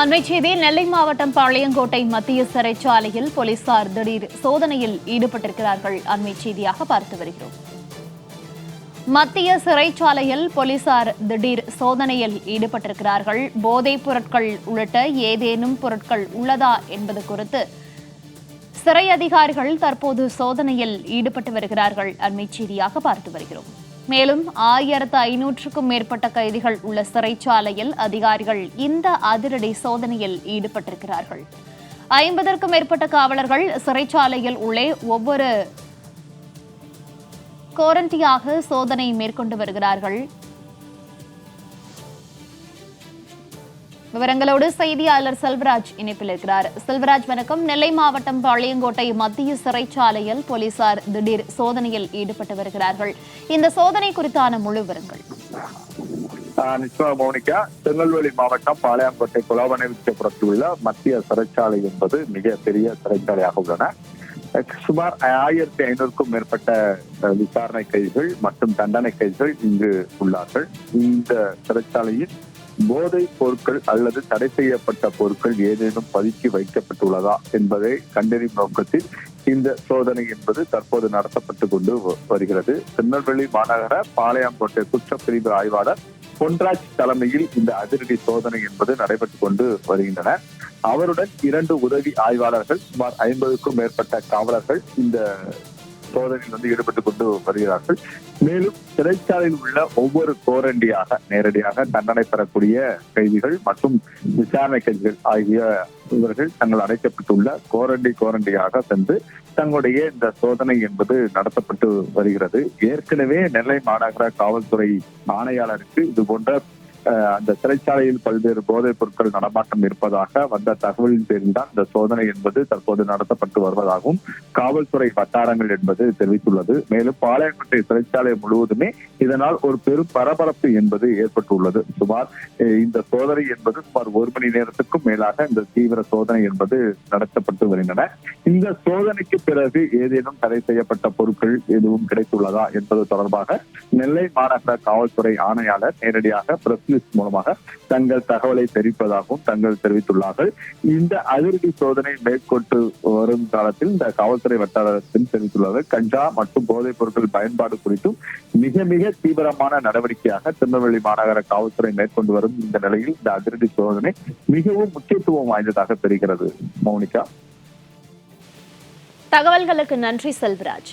அண்மை செய்தி நெல்லை மாவட்டம் பாளையங்கோட்டை மத்திய சிறைச்சாலையில் போலீசார் திடீர் சோதனையில் ஈடுபட்டிருக்கிறார்கள். அண்மை செய்தியாக பார்த்து வருகிறோம். மத்திய சிறைச்சாலையில் போலீசார் திடீர் சோதனையில் ஈடுபட்டிருக்கிறார்கள். போதைப் பொருட்கள் உள்ளிட்ட ஏதேனும் பொருட்கள் உள்ளதா என்பது குறித்து சிறை அதிகாரிகள் தற்போது சோதனையில் ஈடுபட்டு வருகிறார்கள். அண்மை செய்தியாக பார்த்து வருகிறோம். மேலும் ஆயிரத்து ஐநூற்றுக்கும் மேற்பட்ட கைதிகள் உள்ள சிறைச்சாலையில் அதிகாரிகள் இந்த அதிரடி சோதனையில் ஈடுபட்டிருக்கிறார்கள். ஐம்பதற்கும் மேற்பட்ட காவலர்கள் சிறைச்சாலையில் உள்ளே ஒவ்வொரு கோரண்டியாக சோதனை மேற்கொண்டு வருகிறார்கள். விவரங்களோடு செய்தியாளர் செல்வராஜ் இணைப்பில் இருக்கிறார் செல்வராஜ் வணக்கம். நெல்லை மாவட்டம் பாளையங்கோட்டை மத்திய சிறைச்சாலையில் போலீசார் திடீர் சோதனையில் ஈடுபட்டு வருகிறார்கள். இந்த சோதனை குறித்தான முழு விவரங்கள். ஆஹ் நிச்சயமா மௌனிகா. திருநெல்வேலி மாவட்டம் பாளையங்கோட்டை குலவனவிச்சபுரத்தில் உள்ள மத்திய சிறைச்சாலை என்பது மிக பெரிய சிறைச்சாலையாக உள்ளன. சுமார் ஆயிரத்தி ஐநூறுக்கும் மேற்பட்ட விசாரணை கைதிகள் மற்றும் தண்டனை கைதிகள் இங்கு உள்ளார்கள். இந்த சிறைச்சாலையில் போதைப் பொருட்கள் அல்லது தடை செய்யப்பட்ட பொருட்கள் ஏதேனும் பதுக்கி வைக்கப்பட்டுள்ளதா என்பதை கண்டறியும் நோக்கத்தில் இந்த சோதனை என்பது தற்போது நடத்தப்பட்டு கொண்டு வருகிறது. திருநெல்வேலி மாநகர பாளையங்கோட்டை குற்றப்பிரிவு ஆய்வாளர் பொன்ராஜ் தலைமையில் இந்த அதிரடி சோதனை என்பது நடைபெற்றுக் கொண்டு வருகின்றன. அவருடன் இரண்டு உதவி ஆய்வாளர்கள் சுமார் ஐம்பதுக்கும் மேற்பட்ட காவலர்கள் இந்த சோதனையில் வந்து ஈடுபட்டுக் கொண்டு வருகிறார்கள். மேலும் சிறைச்சாலையில் உள்ள ஒவ்வொரு கோரண்டியாக நேரடியாக தண்டனை பெறக்கூடிய கைதிகள் மற்றும் விசாரணை கைதிகள் ஆகிய இவர்கள் தங்கள் அடைக்கப்பட்டுள்ள கோரண்டி கோரண்டியாக சென்று தங்களுடைய இந்த சோதனை என்பது நடத்தப்பட்டு வருகிறது. ஏற்கனவே நெல்லை மாநகர காவல்துறை ஆணையாளருக்கு இது போன்ற அந்த சிறைச்சாலையில் பல்வேறு போதைப் பொருட்கள் நடமாட்டம் இருப்பதாக வந்த தகவலின் பேரில் தான் இந்த சோதனை என்பது தற்போது நடத்தப்பட்டு வருவதாகவும் காவல்துறை வட்டாரங்கள் என்பது தெரிவித்துள்ளது. மேலும் பாளையங்கோட்டை சிறைச்சாலை முழுவதுமே இதனால் ஒரு பெரும் பரபரப்பு என்பது ஏற்பட்டுள்ளது. சுமார் இந்த சோதனை என்பது சுமார் ஒரு மணி நேரத்துக்கும் மேலாக இந்த தீவிர சோதனை என்பது நடத்தப்பட்டு வருகின்றன. இந்த சோதனைக்கு பிறகு ஏதேனும் தடை செய்யப்பட்ட பொருட்கள் எதுவும் கிடைத்துள்ளதா என்பது தொடர்பாக நெல்லை மாநகர காவல்துறை ஆணையாளர் நேரடியாக பிரஸ் லிஸ்ட் மூலமாக தங்கள் தகவலை தெரிவிப்பதாகவும் தங்கள் தெரிவித்துள்ளார்கள். இந்த அதிரடி சோதனை மேற்கொண்டு வரும் காலத்தில் இந்த காவல்துறை வட்டாரத்தில் தெரிவித்துள்ளார்கள் கஞ்சா மற்றும் போதைப் பொருட்கள் பயன்பாடு குறித்தும் மிக மிக தீவிரமான நடவடிக்கையாக திருநெல்வேலி மாநகர காவல்துறை மேற்கொண்டு வரும் இந்த நிலையில் இந்த அதிரடி சோதனை மிகவும் முக்கியத்துவம் வாய்ந்ததாக தெரிகிறது. மௌனிகா. தகவல்களுக்கு நன்றி செல்வராஜ்.